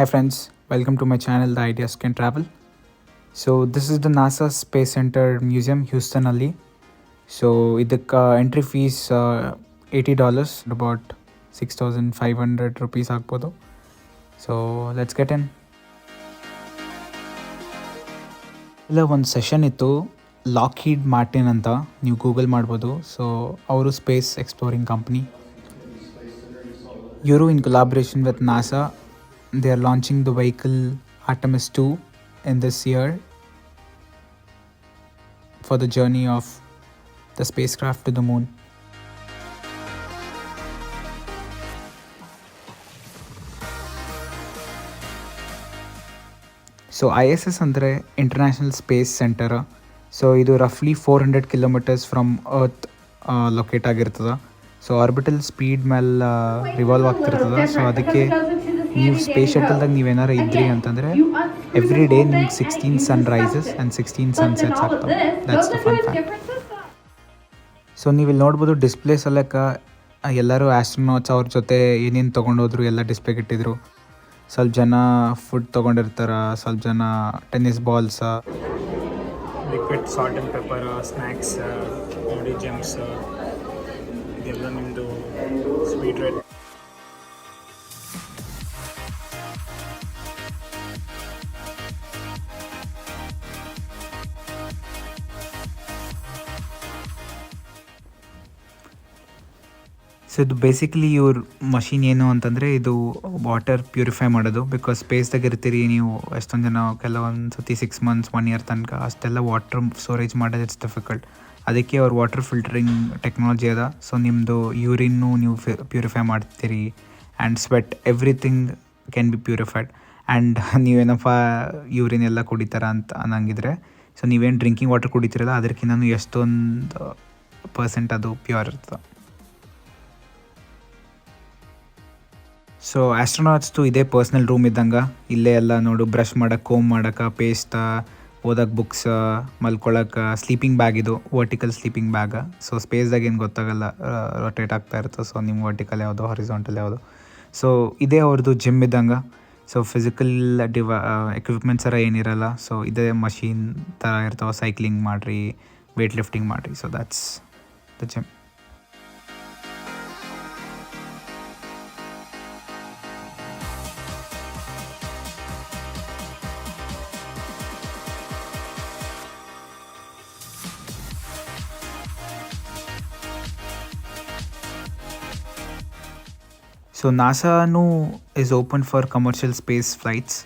Hi friends, welcome to my channel The Ideas Can Travel. So this is the NASA Space Center Museum Houston ಅಲ್ಲಿ so ಇದಕ್ಕೆ entry fees eighty dollars about six thousand five hundred rupees ಆಗ್ಬೋದು. So let's get in ಇಲ್ಲ ಒಂದು session ಇತ್ತು Lockheed Martin ಅಂತ. ನೀವು Google ಮಾಡ್ಬೋದು. So ಅವರು ಸ್ಪೇಸ್ ಎಕ್ಸ್ಪ್ಲೋರಿಂಗ್ ಕಂಪ್ನಿ ಇವರು in collaboration with NASA they are launching the vehicle Artemis 2 in this year for the journey of the spacecraft to the moon. So I S S ಅಂದರೆ international space centre so ಇದು ರಫ್ಲಿ four hundred kilometres from earth locate ಆಗಿರ್ತದೆ. So orbital speed ಮೇಲೆ revolve ಆಗ್ತಿರ್ತದೆ. So ಅದಕ್ಕೆ ನೀವು space ಶಟಲ್ದಾಗ ನೀವೇನಾರು ಇದ್ರಿ ಅಂತಂದರೆ ಎವ್ರಿ ಡೇ ನಿಮ್ಗೆ sixteen sun rises and sixteen sunsets ಆಗ್ತವೆ that's the fun fact so ನೀವಿಲ್ಲಿ ಇಲ್ಲಿ ನೋಡ್ಬೋದು ಡಿಸ್ಪ್ಲೇ ಸಲಕ್ಕ ಎಲ್ಲರೂ ಆಸ್ಟ್ರೋನಾಟ್ಸ್ ಅವ್ರ ಜೊತೆ ಏನೇನು ತೊಗೊಂಡೋದ್ರು ಎಲ್ಲ ಡಿಸ್ಪ್ಲೇಗೆ ಇಟ್ಟಿದ್ರು ಸ್ವಲ್ಪ ಜನ ಫುಡ್ ತೊಗೊಂಡಿರ್ತಾರೆ ಸ್ವಲ್ಪ ಜನ tennis balls liquid salt and pepper snacks body gems ಇದೆಲ್ಲ ನಿಮ್ಮದು ಸ್ವೀಟ್ ರೆಡ್ ಸೊ ಇದು ಬೇಸಿಕಲಿ ಇವ್ರ ಮಷಿನ್ ಏನು ಅಂತಂದರೆ ಇದು ವಾಟರ್ ಪ್ಯೂರಿಫೈ ಮಾಡೋದು. ಬಿಕಾಸ್ ಸ್ಪೇಸ್ದಾಗ ಇರ್ತೀರಿ, ನೀವು ಎಷ್ಟೊಂದು ಜನ ಕೆಲವೊಂದು ಸತಿ ಸಿಕ್ಸ್ ಮಂತ್ಸ್ ಒನ್ ಇಯರ್ ತನಕ ಅಷ್ಟೆಲ್ಲ ವಾಟರ್ ಸ್ಟೋರೇಜ್ ಮಾಡೋದು ಇಟ್ಸ್ ಡಿಫಿಕಲ್ಟ್ ಅದಕ್ಕೆ ಅವ್ರ ವಾಟರ್ ಫಿಲ್ಟರಿಂಗ್ ಟೆಕ್ನಾಲಜಿ ಅದ. ಸೊ ನಿಮ್ಮದು ಯೂರಿನ್ನು ನೀವು ಪ್ಯೂರಿಫೈ ಮಾಡ್ತೀರಿ. And sweat everything can be purified and ನೀವೇನಪ್ಪ urine ಎಲ್ಲ ಕುಡಿತಾರ ಅಂತ ಅನ್ನಂಗಿದ್ರೆ ಸೊ ನೀವೇನು ಡ್ರಿಂಕಿಂಗ್ ವಾಟರ್ ಕುಡಿತೀರಲ್ಲ ಅದಕ್ಕಿಂತ ಎಷ್ಟೊಂದು ಪರ್ಸೆಂಟ್ ಅದು ಪ್ಯೂರ್ ಇರ್ತದೆ. ಸೊ ಆಸ್ಟ್ರೋನಾಟ್ಸ್ದು ಇದೇ ಪರ್ಸ್ನಲ್ ರೂಮ್ ಇದ್ದಂಗೆ. ಇಲ್ಲೇ ಎಲ್ಲ ನೋಡು ಬ್ರಷ್ ಮಾಡೋಕೆ ಕೋಮ್ ಮಾಡೋಕೆ ಪೇಸ್ಟ ಓದೋಕೆ ಬುಕ್ಸ್ ಮಲ್ಕೊಳಕ್ಕೆ ಸ್ಲೀಪಿಂಗ್ ಬ್ಯಾಗ್ ಇದು ವರ್ಟಿಕಲ್ ಸ್ಲೀಪಿಂಗ್ ಬ್ಯಾಗ ಸೊ ಸ್ಪೇಸ್ದಾಗ ಏನು ಗೊತ್ತಾಗಲ್ಲ ರೊಟೇಟ್ ಆಗ್ತಾ ಇರುತ್ತೆ ಸೊ ನಿಮ್ಮ ವರ್ಟಿಕಲ್ ಯಾವುದು ಹಾರಿಸಾಂಟಲ್ ಯಾವುದು. ಸೊ ಇದೇ ಅವ್ರದ್ದು ಜಿಮ್ ಇದ್ದಂಗೆ. ಸೊ ಫಿಸಿಕಲ್ ಡಿವ ಎಕ್ವಿಪ್ಮೆಂಟ್ಸ್ ಥರ ಏನಿರಲ್ಲ. ಸೊ ಇದೇ ಮಷೀನ್ ಥರ ಇರ್ತಾವೆ ಸೈಕ್ಲಿಂಗ್ ಮಾಡಿರಿ ವೇಟ್ ಲಿಫ್ಟಿಂಗ್ ಮಾಡಿರಿ. So that's the gym so ನಾಸಾನು is open for commercial space flights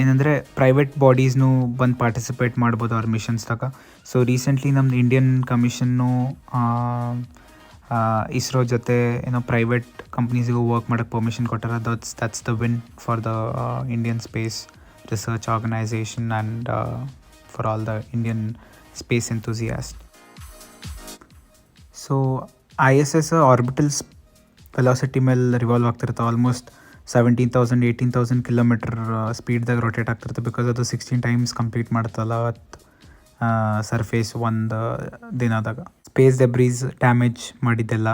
ಏನಂದರೆ ಪ್ರೈವೇಟ್ ಬಾಡೀಸ್ನು ಬಂದು ಪಾರ್ಟಿಸಿಪೇಟ್ ಮಾಡ್ಬೋದು ಅವ್ರ ಮಿಷನ್ಸ್ದಾಗ ಸೊ ರೀಸೆಂಟ್ಲಿ ನಮ್ದು ಇಂಡಿಯನ್ ಕಮಿಷನ್ನು ಇಸ್ರೋ ಜೊತೆ, ಏನೋ ಪ್ರೈವೇಟ್ ಕಂಪ್ನೀಸಿಗೂ ವರ್ಕ್ ಮಾಡೋಕ್ಕೆ ಪರ್ಮಿಷನ್ ಕೊಟ್ಟಾರ. That's that's the win for the Indian space research organisation and for all the Indian space enthusiast so I S S orbitals velocity ಮೇಲೆ revolve ಆಗ್ತಿರ್ತಾವೆ almost seventeen thousand eighteen thousand kilometre ಸ್ಪೀಡ್ದಾಗ rotate ಆಗ್ತಿರುತ್ತೆ because ಅದು sixteen times complete ಮಾಡ್ತಲ್ಲ surface ಒಂದು ದಿನದಾಗ. Space debris damage ಮಾಡಿದ್ದೆಲ್ಲ.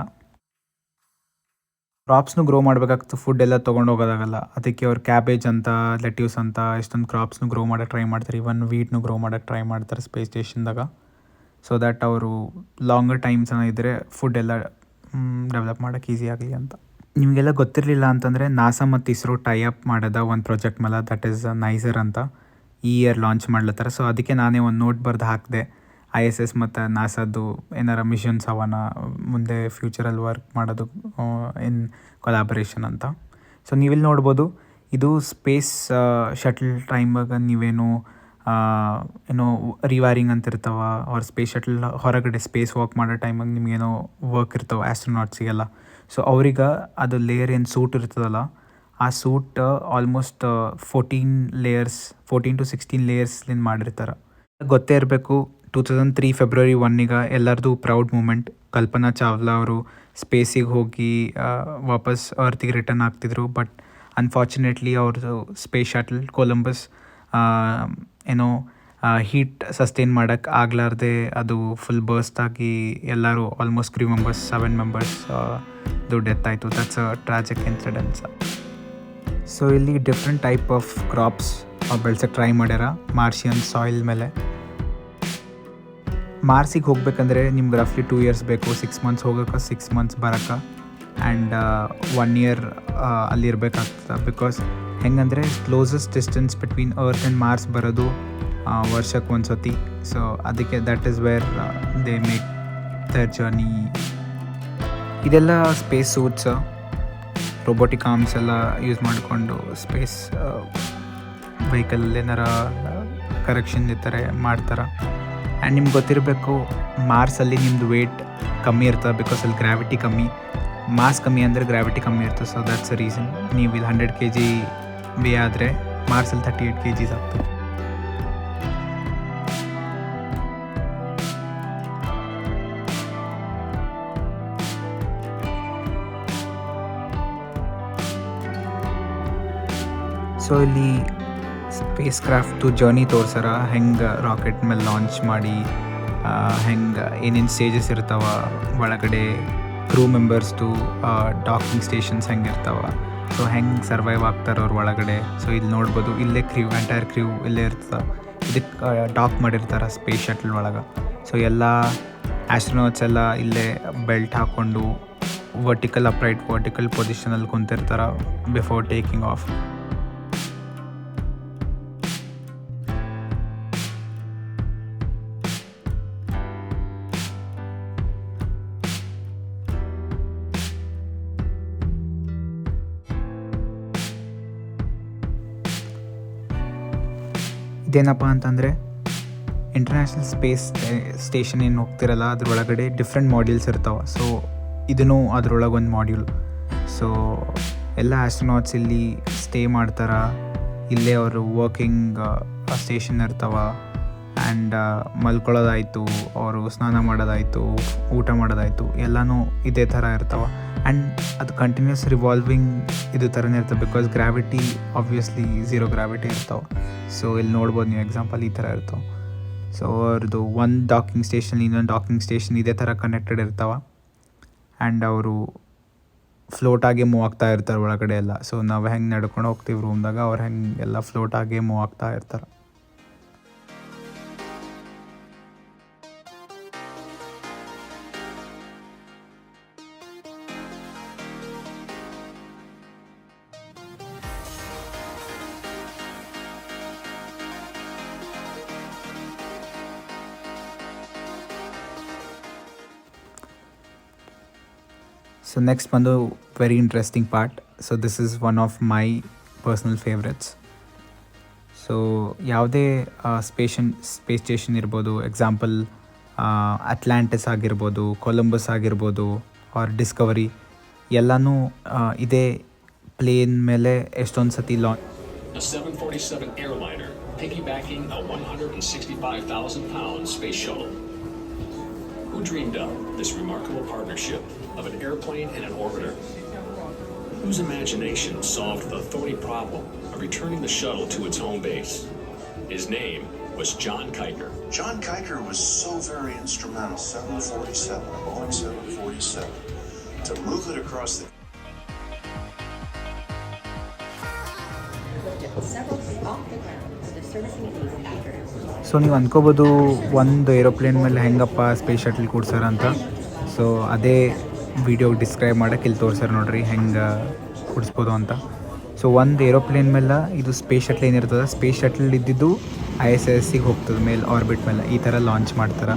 ಕ್ರಾಪ್ಸ್ನು grow ಮಾಡಬೇಕಾಗ್ತದೆ food ಎಲ್ಲ ತೊಗೊಂಡು ಹೋಗೋದಾಗಲ್ಲ. ಅದಕ್ಕೆ ಅವ್ರು ಕ್ಯಾಬೇಜ್ ಅಂತ ಲೆಟ್ಯೂಸ್ ಅಂತ, ಎಷ್ಟೊಂದು ಕ್ರಾಪ್ಸ್ನು ಗ್ರೋ ಮಾಡೋಕ್ಕೆ ಟ್ರೈ ಮಾಡ್ತಾರೆ. ಇವನ್ ವೀಟ್ನು ಗ್ರೋ ಮಾಡೋಕ್ಕೆ ಟ್ರೈ ಮಾಡ್ತಾರೆ ಸ್ಪೇಸ್ ಸ್ಟೇಷನ್ದಾಗ ಸೊ ದ್ಯಾಟ್ ಅವರು ಲಾಂಗರ್ ಟೈಮ್ಸ್ ಇದ್ದರೆ ಫುಡ್ ಎಲ್ಲ ಡೆವಲಪ್ ಮಾಡೋಕ್ಕೆ ಈಸಿ ಆಗಲಿ ಅಂತ. ನಿಮಗೆಲ್ಲ ಗೊತ್ತಿರಲಿಲ್ಲ ಅಂತಂದರೆ ನಾಸಾ ಮತ್ತು ಇಸ್ರೋ ಟೈ ಅಪ್ ಮಾಡೋದ ಒಂದು ಪ್ರಾಜೆಕ್ಟ್ ಮೇಲೆ ದಟ್ ಈಸ್ ನೈಸರ್ ಅಂತ ಈ ಇಯರ್ ಲಾಂಚ್ ಮಾಡ್ಲತ್ತಾರ. ಸೊ ಅದಕ್ಕೆ ನಾನೇ ಒಂದು ನೋಟ್ ಬರ್ದು ಹಾಕಿದೆ ಐ ಎಸ್ ಎಸ್ ಮತ್ತು ನಾಸಾದ್ದು ಏನಾರ ಮಿಷನ್ಸ್ ಅವನ ಮುಂದೆ ಫ್ಯೂಚರಲ್ಲಿ ವರ್ಕ್ ಮಾಡೋದು ಇನ್ ಕೊಲಾಬರೇಷನ್ ಅಂತ. ಸೊ ನೀವಿಲ್ಲಿ ನೋಡ್ಬೋದು, ಇದು ಸ್ಪೇಸ್ ಶಟಲ್ ಟೈಮಾಗ ನೀವೇನು ಏನೋ ರಿವೈರಿಂಗ್ ಅಂತ ಇರ್ತಾವ ಅವ್ರ ಸ್ಪೇಸ್ ಶಟಲ್ ಹೊರಗಡೆ ಸ್ಪೇಸ್ ವಾಕ್ ಮಾಡೋ ಟೈಮಾಗ ನಿಮಗೇನೋ ವರ್ಕ್ ಇರ್ತಾವೆ ಆ್ಯಸ್ಟ್ರೋನಾಟ್ಸಿಗೆಲ್ಲ ಸೊ ಅವ್ರಿಗೆ ಅದು ಲೇಯರ್ ಏನು ಸೂಟ್ ಇರ್ತದಲ್ಲ, ಆ suit almost fourteen layers fourteen to sixteen ಲೇಯರ್ಸ್ಲಿಂದ ಮಾಡಿರ್ತಾರೆ. ಗೊತ್ತೇ ಇರಬೇಕು ಟೂ ತೌಸಂಡ್ ತ್ರೀ ಫೆಬ್ರವರಿ ಒನ್ನಿಗೆ ಎಲ್ಲರದು ಪ್ರೌಡ್ ಮೂಮೆಂಟ್ ಕಲ್ಪನಾ ಚಾವ್ಲಾ ಅವರು ಸ್ಪೇಸಿಗೆ ಹೋಗಿ ವಾಪಸ್ ಅರ್ತಿಗೆ ರಿಟರ್ನ್ ಆಗ್ತಿದ್ರು ಬಟ್ ಅನ್ಫಾರ್ಚುನೇಟ್ಲಿ ಅವ್ರದ್ದು ಸ್ಪೇಸ್ ಶಟಲ್ ಕೊಲಂಬಸ್ ಏನೋ ಹೀಟ್ ಸಸ್ಟೈನ್ ಮಾಡೋಕ್ಕೆ ಆಗ್ಲಾರ್ದೆ ಅದು ಫುಲ್ ಬರ್ಸ್ಟ್ ಆಗಿ ಎಲ್ಲರೂ almost three members seven members ದು ಡೆತ್ ಆಯಿತು that's a tragic incidence so ಇಲ್ಲಿ ಡಿಫ್ರೆಂಟ್ ಟೈಪ್ ಆಫ್ ಕ್ರಾಪ್ಸ್ ಬೆಳೆಸ ಟ್ರೈ ಮಾಡ್ಯಾರ ಮಾರ್ಷಿಯನ್ ಸಾಯಿಲ್ ಮೇಲೆ. ಮಾರ್ಸಿಗೆ ಹೋಗ್ಬೇಕಂದ್ರೆ ನಿಮ್ಗೆ ರಫ್ಲಿ ಟೂ ಇಯರ್ಸ್ ಬೇಕು ಸಿಕ್ಸ್ ಮಂತ್ಸ್ ಹೋಗೋಕೆ ಸಿಕ್ಸ್ ಮಂತ್ಸ್ ಬರೋಕೆ ಆ್ಯಂಡ್ ಒನ್ ಇಯರ್ ಅಲ್ಲಿ ಇರಬೇಕಾಗ್ತದೆ because ಹೆಂಗಂದರೆ closest distance between earth and Mars ಬರೋದು ವರ್ಷಕ್ಕೆ ಒಂದು ಸತಿ ಸೊ ಅದಕ್ಕೆ that is where they make their journey ಇದೆಲ್ಲ ಸ್ಪೇಸ್ ಸೂಟ್ಸ್ ರೋಬೋಟಿಕ್ ಆರ್ಮ್ಸ್ ಎಲ್ಲ ಯೂಸ್ ಮಾಡಿಕೊಂಡು ಸ್ಪೇಸ್ ವೆಹಿಕಲ್ ಏನಾರ ಕರೆಕ್ಷನ್ ಇರ್ತಾರೆ ಮಾಡ್ತಾರೆ. ಆ್ಯಂಡ್ ನಿಮ್ಗೆ ಗೊತ್ತಿರಬೇಕು ಮಾರ್ಸಲ್ಲಿ ನಿಮ್ಮದು ವೇಟ್ ಕಮ್ಮಿ ಇರ್ತದೆ ಬಿಕಾಸ್ ಅಲ್ಲಿ ಗ್ರಾವಿಟಿ ಕಮ್ಮಿ. ಮಾಸ್ ಕಮ್ಮಿ ಅಂದರೆ ಗ್ರಾವಿಟಿ ಕಮ್ಮಿ ಇರ್ತದೆ ಸೊ ದಟ್ಸ್ ಅ ರೀಸನ್ ನೀವು ಇಲ್ಲಿ ಹಂಡ್ರೆಡ್ ಕೆ ಜಿ ವೇ ಆದರೆ ಮಾರ್ಸಲ್ ತರ್ಟಿ ಏಯ್ಟ್ ಕೆ ಜಿಸ್ ಆಗ್ತದೆ. ಸೊ ಇಲ್ಲಿ ಸ್ಪೇಸ್ ಕ್ರಾಫ್ಟು ಜರ್ನಿ ತೋರ್ಸಾರ ಹೆಂಗೆ ರಾಕೆಟ್ ಮೇಲೆ ಲಾಂಚ್ ಮಾಡಿ ಹೆಂಗೆ ಏನೇನು ಸ್ಟೇಜಸ್ ಇರ್ತಾವ, ಒಳಗಡೆ ಕ್ರೂ ಮೆಂಬರ್ಸ್ದು ಡಾಕಿಂಗ್ ಸ್ಟೇಷನ್ಸ್ ಹೆಂಗೆ ಇರ್ತಾವ ಸೊ ಹೆಂಗೆ ಸರ್ವೈವ್ ಆಗ್ತಾರೆ ಅವ್ರ ಒಳಗಡೆ. ಸೊ ಇಲ್ಲಿ ನೋಡ್ಬೋದು, ಇಲ್ಲೇ ಕ್ರ್ಯೂ ಎಂಟೈರ್ ಕ್ರೀವ್ ಇಲ್ಲೇ ಇರ್ತದೆ ಇದಕ್ಕೆ ಡಾಕ್ ಮಾಡಿರ್ತಾರೆ ಸ್ಪೇಸ್ ಶಟ್ಲ್ ಒಳಗೆ. ಸೊ ಎಲ್ಲ ಆಸ್ಟ್ರೋನಾಟ್ಸ್ ಎಲ್ಲ ಇಲ್ಲೇ ಬೆಲ್ಟ್ ಹಾಕ್ಕೊಂಡು ವರ್ಟಿಕಲ್ ಅಪ್ರೈಟ್ ವರ್ಟಿಕಲ್ ಪೊಸಿಷನಲ್ಲಿ ಕುಂತಿರ್ತಾರೆ ಬಿಫೋರ್ ಟೇಕಿಂಗ್ ಆಫ್ ಇದೇನಪ್ಪ ಅಂತಂದರೆ ಇಂಟರ್ನ್ಯಾಷನಲ್ ಸ್ಪೇಸ್ ಸ್ಟೇಷನ್ ಏನು ಹೋಗ್ತಿರಲ್ಲ, ಅದರೊಳಗಡೆ ಡಿಫ್ರೆಂಟ್ ಮಾಡ್ಯೂಲ್ಸ್ ಇರ್ತಾವೆ. ಸೊ ಇದೂ ಅದರೊಳಗೊಂದು ಮಾಡ್ಯೂಲ್ ಸೊ ಎಲ್ಲ ಆಸ್ಟ್ರೋನಾಟ್ಸ್ ಇಲ್ಲಿ ಸ್ಟೇ ಮಾಡ್ತಾರೆ. ಇಲ್ಲೇ ಅವರು ವರ್ಕಿಂಗ್ ಸ್ಟೇಷನ್ ಇರ್ತಾವ. ಆ್ಯಂಡ್ ಮಲ್ಕೊಳ್ಳೋದಾಯಿತು, ಅವರು ಸ್ನಾನ ಮಾಡೋದಾಯಿತು, ಊಟ ಮಾಡೋದಾಯಿತು, ಎಲ್ಲನೂ ಇದೇ ಥರ ಇರ್ತಾವೆ. ಆ್ಯಂಡ್ ಅದು ಕಂಟಿನ್ಯೂಸ್ ರಿವಾಲ್ವಿಂಗ್ ಇದು ಥರನೇ ಇರ್ತವೆ because gravity obviously zero gravity ಇರ್ತಾವೆ. ಸೊ ಇಲ್ಲಿ ನೋಡ್ಬೋದು ನೀವು ಎಕ್ಸಾಂಪಲ್ ಈ ಥರ ಇರ್ತವೆ ಸೊ ಅವ್ರದ್ದು ಒಂದು ಡಾಕಿಂಗ್ ಸ್ಟೇಷನ್ ಇನ್ನೊಂದು ಡಾಕಿಂಗ್ ಸ್ಟೇಷನ್ ಇದೇ ಥರ ಕನೆಕ್ಟೆಡ್ ಇರ್ತಾವೆ. ಆ್ಯಂಡ್ ಅವರು ಫ್ಲೋಟ್ ಆಗಿ ಮೂವ್ ಆಗ್ತಾ ಇರ್ತಾರೆ ಒಳಗಡೆ ಎಲ್ಲ. ಸೊ ನಾವು ಹೆಂಗೆ ನಡ್ಕೊಂಡು ಹೋಗ್ತೀವಿ ರೂಮ್ದಾಗ ಅವ್ರು ಹೆಂಗೆ ಎಲ್ಲ ಆಗಿ ಮೂವ್ ಆಗ್ತಾ ಇರ್ತಾರೆ. ಸೊ ನೆಕ್ಸ್ಟ್ ಬಂದು very interesting part so this is one of my personal favourites so ಯಾವುದೇ ಸ್ಪೇಷನ್ ಸ್ಪೇಸ್ ಸ್ಟೇಷನ್ ಇರ್ಬೋದು ಎಕ್ಸಾಂಪಲ್ ಅಟ್ಲಾಂಟಿಸ್ ಆಗಿರ್ಬೋದು ಕೊಲಂಬಸ್ ಆಗಿರ್ಬೋದು ಆರ್ ಡಿಸ್ಕವರಿ ಎಲ್ಲನೂ ಇದೇ ಪ್ಲೇನ್ ಮೇಲೆ ಎಷ್ಟೊಂದು ಸತಿ launch a 747 airliner piggybacking a 165,000 pound space shuttle. Who dreamed up this remarkable partnership of an airplane and an orbiter? Whose imagination solved the thorny problem of returning the shuttle to its home base? His name was John Kuiper. John Kiker was so very instrumental, 747, a Boeing 747, to move it across the several off the ground, the servicing of these anchors. So ನೀವು ಅಂದ್ಕೋಬೋದು ಒಂದು aeroplane ಮೇಲೆ ಹೆಂಗಪ್ಪ space shuttle ಕೂಡ್ಸಾರ ಅಂತ. So ಅದೇ video describe ಮಾಡೋಕೆ ಇಲ್ಲಿ ತೋರ್ಸಾರ ನೋಡ್ರಿ ಹೆಂಗೆ ಕೂಡಿಸ್ಬೋದು ಅಂತ. ಸೊ ಒಂದು ಏರೋಪ್ಲೇನ್ ಮೇಲೆ ಇದು ಸ್ಪೇಸ್ ಶಟ್ಲ್ ಏನಿರ್ತದೆ ಸ್ಪೇಸ್ ಶಟ್ಲ್ ಇದ್ದಿದ್ದು ಐ ಎಸ್ ಎಸ್ಸಿಗೆ ಹೋಗ್ತದೆ ಮೇಲೆ ಆರ್ಬಿಟ್ ಮೇಲೆ, ಈ ಥರ ಲಾಂಚ್ ಮಾಡ್ತಾರೆ.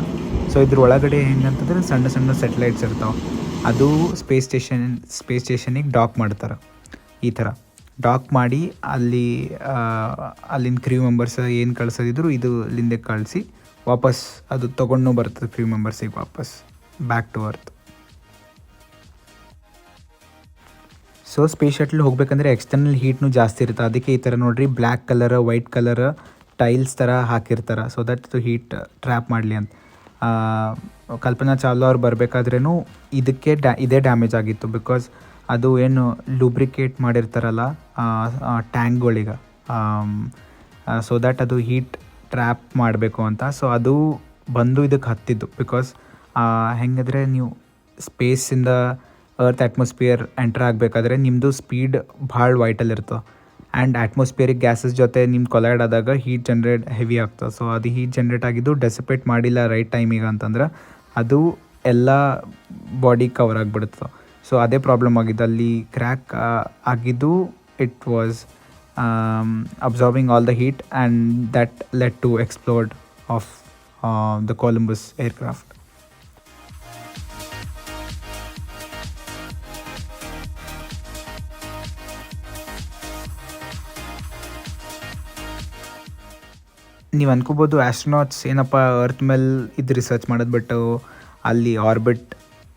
ಸೊ ಇದ್ರ ಒಳಗಡೆ ಹೆಂಗಂತಂದ್ರೆ ಸಣ್ಣ ಸಣ್ಣ ಸೆಟಲೈಟ್ಸ್ ಇರ್ತಾವೆ. ಅದು ಸ್ಪೇಸ್ ಸ್ಟೇಷನ್ ಸ್ಪೇಸ್ ಸ್ಟೇಷನಿಗೆ ಡಾಕ್ ಮಾಡ್ತಾರೆ, ಈ ಥರ ಡಾಕ್ ಮಾಡಿ ಅಲ್ಲಿ ಅಲ್ಲಿನ ಕ್ರ್ಯೂ ಮೆಂಬರ್ಸ್ ಏನು ಕಳ್ಸೋದಿದ್ರು ಇದು ಅಲ್ಲಿಂದ ಕಳಿಸಿ ವಾಪಸ್ ಅದು ತೊಗೊಂಡು ಬರ್ತದೆ ಕ್ರ್ಯೂ ಮೆಂಬರ್ಸಿಗೆ ವಾಪಸ್ back to earth so space shuttle ಹೋಗ್ಬೇಕಂದ್ರೆ ಎಕ್ಸ್ಟರ್ನಲ್ ಹೀಟ್ನು ಜಾಸ್ತಿ ಇರುತ್ತೆ. ಅದಕ್ಕೆ ಈ ಥರ ನೋಡಿರಿ black colour white colour tiles ಥರ ಹಾಕಿರ್ತಾರೆ. ಸೊ ದಟ್ ಹೀಟ್ ಟ್ರ್ಯಾಪ್ ಮಾಡಲಿ ಅಂತ. ಕಲ್ಪನಾ ಚಾವ್ಲಾ ಅವ್ರು ಬರಬೇಕಾದ್ರೂ ಇದಕ್ಕೆ ಡ್ಯಾ, ಇದೇ ಡ್ಯಾಮೇಜ್ ಆಗಿತ್ತು. ಬಿಕಾಸ್ ಅದು ಏನು ಲೂಬ್ರಿಕೇಟ್ ಮಾಡಿರ್ತಾರಲ್ಲ ಟ್ಯಾಂಕ್ಗಳಿಗೆ. ಸೊ ದ್ಯಾಟ್ ಅದು ಹೀಟ್ ಟ್ರ್ಯಾಪ್ ಮಾಡಬೇಕು ಅಂತ. ಸೊ ಅದು ಬಂದು ಇದಕ್ಕೆ ಹತ್ತಿದ್ದು. ಬಿಕಾಸ್ ಹೆಂಗಂದರೆ ನೀವು ಸ್ಪೇಸಿಂದ ಅರ್ತ್ ಅಟ್ಮಾಸ್ಫಿಯರ್ ಎಂಟರ್ ಆಗಬೇಕಾದ್ರೆ ನಿಮ್ಮದು ಸ್ಪೀಡ್ ಭಾಳ ವೈಟಲ್ ಇರ್ತದೆ. ಆ್ಯಂಡ್ ಅಟ್ಮಾಸ್ಫಿಯರಿಕ್ ಗ್ಯಾಸಸ್ ಜೊತೆ ನಿಮ್ಮ ಕೊಲೈಡ್ ಆದಾಗ ಹೀಟ್ ಜನ್ರೇಟ್ ಹೆವಿ ಆಗ್ತದೆ. ಸೊ ಅದು ಹೀಟ್ ಜನ್ರೇಟ್ ಆಗಿದ್ದು ಡೆಸಿಪೇಟ್ ಮಾಡಿಲ್ಲ ರೈಟ್ ಟೈಮಿಗೆ ಅಂತಂದ್ರೆ ಅದು ಎಲ್ಲ ಬಾಡಿ ಕವರ್ ಆಗಿಬಿಡುತ್ತೆ. ಸೊ ಅದೇ ಪ್ರಾಬ್ಲಮ್ ಆಗಿದ್ದು ಅಲ್ಲಿ ಕ್ರ್ಯಾಕ್ ಆಗಿದ್ದು it was absorbing all the heat and that let to explored of the Columbus aircraft ನೀವು ಅನ್ಕೋಬೋದು ಆಸ್ಟ್ರೋನಾಟ್ಸ್ ಏನಪ್ಪ ಅರ್ತ್ ಮೇಲೆ ಇದು ರಿಸರ್ಚ್ ಮಾಡೋದು ಬಟ್ ಅಲ್ಲಿ ಆರ್ಬಿಟ್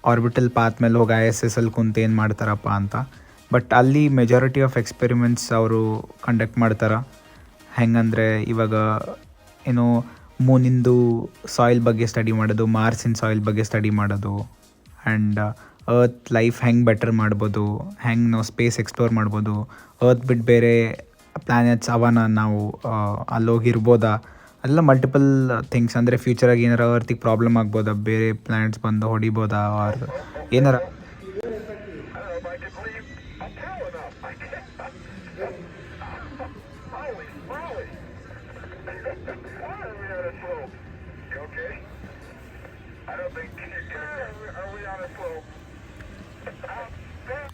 ಆರ್ಬಿಟಲ್ ಪಾತ್ ಮೇಲೆ ಹೋಗಿ ಐ ಎಸ್ ಎಸ್ ಅಲ್ಲಿ ಕುಂತು ಏನು ಮಾಡ್ತಾರಪ್ಪ ಅಂತ. ಬಟ್ ಅಲ್ಲಿ ಮೆಜಾರಿಟಿ ಆಫ್ ಎಕ್ಸ್ಪೆರಿಮೆಂಟ್ಸ್ ಅವರು ಕಂಡಕ್ಟ್ ಮಾಡ್ತಾರೆ? ಹೆಂಗಂದರೆ ಇವಾಗ, ಏನು ಮೂನಿಂದು ಸಾಯಿಲ್ ಬಗ್ಗೆ ಸ್ಟಡಿ ಮಾಡೋದು ಮಾರ್ಸಿನ ಸಾಯಿಲ್ ಬಗ್ಗೆ ಸ್ಟಡಿ ಮಾಡೋದು ಆ್ಯಂಡ್ ಅರ್ತ್ ಲೈಫ್ ಹೆಂಗೆ ಬೆಟರ್ ಮಾಡ್ಬೋದು, ಹೆಂಗೆ ನಾವು ಸ್ಪೇಸ್ ಎಕ್ಸ್ಪ್ಲೋರ್ ಮಾಡ್ಬೋದು ಅರ್ತ್ ಬಿಟ್ಟು ಬೇರೆ ಪ್ಲ್ಯಾನೆಟ್ಸ್ ಅವನ ನಾವು ಅಲ್ಲೋಗಿರ್ಬೋದಾ? ಅದೆಲ್ಲ ಮಲ್ಟಿಪಲ್ ಥಿಂಗ್ಸ್ ಅಂದರೆ ಫ್ಯೂಚರಾಗಿ ಏನಾರ ಅರ್ತಿಗೆ ಪ್ರಾಬ್ಲಮ್ ಆಗ್ಬೋದಾ? ಬೇರೆ ಪ್ಲ್ಯಾನೆಟ್ಸ್ ಬಂದು ಹೊಡಿಬೋದಾ? ಆರ್ ಏನಾರ?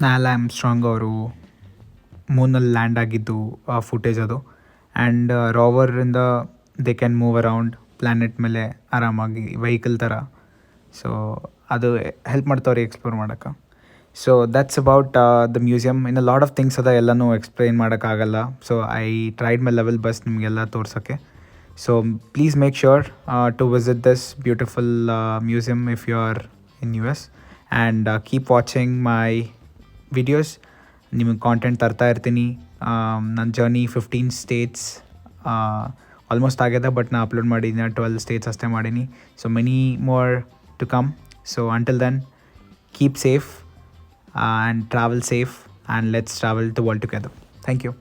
ನಾಲ್ ಆಮ್ ಸ್ಟ್ರಾಂಗ್ ಅವರು ಮೂನಲ್ಲಿ ಲ್ಯಾಂಡ್ ಆಗಿದ್ದು ಫುಟೇಜ್ ಅದು. And ರೋವರಿಂದ they can move around planet ಮೇಲೆ ಆರಾಮಾಗಿ ವೆಹಿಕಲ್ ಥರ ಸೊ ಅದು ಹೆಲ್ಪ್ ಮಾಡ್ತಾವ್ರಿ ಎಕ್ಸ್ಪ್ಲೋರ್ ಮಾಡೋಕ್ಕೆ. So that's about the museum ಇನ್ನು ಲಾಟ್ ಆಫ್ ಥಿಂಗ್ಸ್ ಅದ ಎಲ್ಲನೂ ಎಕ್ಸ್ಪ್ಲೈನ್ ಮಾಡೋಕ್ಕಾಗಲ್ಲ so I tried my level best ನಿಮಗೆಲ್ಲ ತೋರ್ಸೋಕ್ಕೆ. So please make sure to visit this beautiful museum if you are in U S and keep watching my videos ನಿಮಗೆ content ತರ್ತಾ ಇರ್ತೀನಿ ನನ್ನ journey fifteen states almost ಆಗ್ಯದ but ನಾ upload ಮಾಡಿದ್ದೀನಿ twelve states ಅಷ್ಟೇ ಮಾಡೀನಿ so many more to come so until then keep safe and travel safe and let's travel to world together thank you